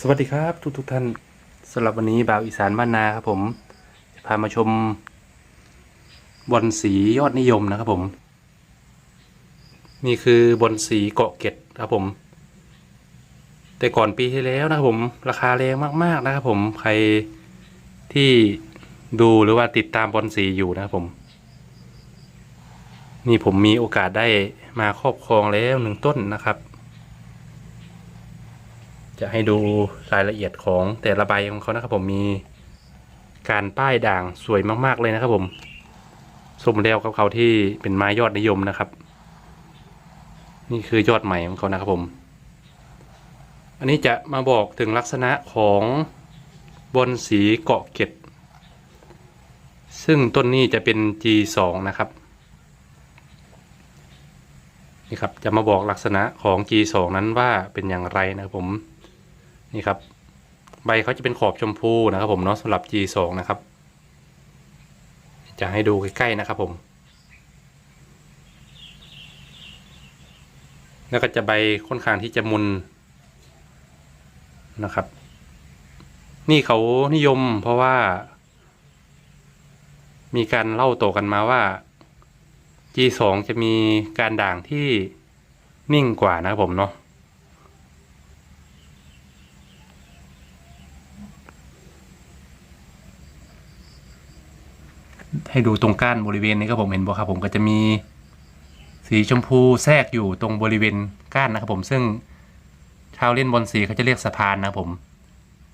สวัสดีครับทุกทุกท่านสำหรับวันนี้บ่าวอีสานบ้านนาครับผมจะพามาชมบอลสียอดนิยมนะครับผม นี่คือบอลสีเกาะเก็ดครับผม แต่ก่อนปีที่แล้วนะครับผมราคาแรงมาก ๆนะครับผมใครที่ดูหรือว่าติดตามบอลสีอยู่นะครับผม นี่ผมมีโอกาสได้มาครอบครองแล้วหนึ่งต้นนะครับ จะให้ดูรายละเอียดของแต่ละใบของเขานะครับผมมีการป้ายด่างสวยมากๆเลยนะครับผมสมแล้วกับเขาที่เป็นไม้ยอดนิยมนะครับ นี่คือยอดใหม่ของเขานะครับผม อันนี้จะมาบอกถึงลักษณะของบนสีเกาะเก็ดซึ่งต้นนี้จะเป็น G2 นะครับนี่ครับจะมาบอกลักษณะของ G2 นั้นว่าเป็นอย่างไรนะครับผม นี่ครับ ใบเขาจะเป็นขอบชมพูนะครับผมเนาะสำหรับ G2 นะครับ จะให้ดูใกล้ๆนะครับผมแล้วก็จะใบค่อนข้างที่จะมุนนะครับ นี่เขานิยมเพราะว่า มีการเล่าต่อกันมาว่า G2 จะมีการด่างที่นิ่งกว่านะครับผมเนาะ ให้ดูตรงก้านบริเวณนี้ครับผมเห็นบ่ครับผมก็จะมี สีชมพูแทรกอยู่ตรงบริเวณก้านนะครับผมซึ่งชาวเล่นบอลสีเขาจะเรียกสะพานนะครับผม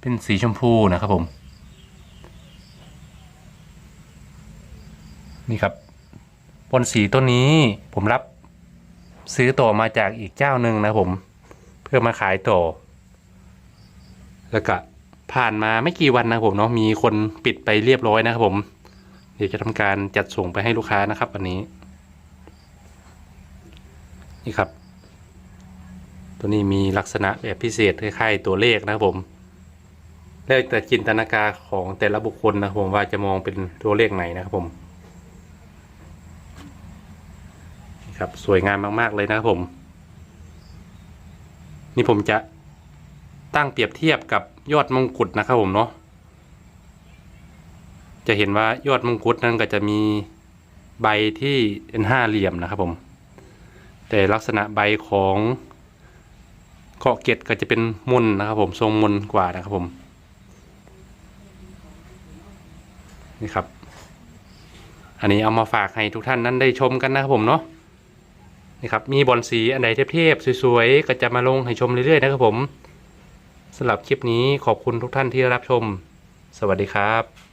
เป็นสีชมพูนะครับผม นี่ครับบอลสีต้นนี้ผมรับซื้อต่อมาจากอีกเจ้าหนึ่งนะผม เพื่อมาขายต่อ แล้วก็ผ่านมาไม่กี่วันนะผมเนาะมีคนปิดไปเรียบร้อยนะครับผม เดี๋ยวจะทำการจัดส่งไปให้ลูกค้านะครับวันนี้ นี่ครับ ตัวนี้มีลักษณะแบบพิเศษคล้ายๆตัวเลขนะครับผมแล้วแต่จินตนาการของแต่ละบุคคลนะครับผมว่าจะมองเป็นตัวเลขไหนนะครับผมนี่ครับสวยงามมาก ๆ เลยนะครับผม นี่ผมจะตั้งเปรียบเทียบกับยอดมงกุฎนะครับผมเนาะ จะเห็นว่ายอดมงกุฎนั้นก็จะมีใบที่เป็นห้าเหลี่ยมนะครับผม แต่ลักษณะใบของเกาะเกร็ดก็จะเป็นมุนนะครับผมทรงมุนกว่านะครับผมนี่ครับ อันนี้เอามาฝากให้ทุกท่านนั้นได้ชมกันนะครับผมเนาะนี่ครับมีบอลสีอันไหนเทพๆสวยๆก็จะมาลงให้ชมเรื่อยๆนะครับผมสำหรับคลิปนี้ขอบคุณทุกท่านที่รับชม สวัสดีครับ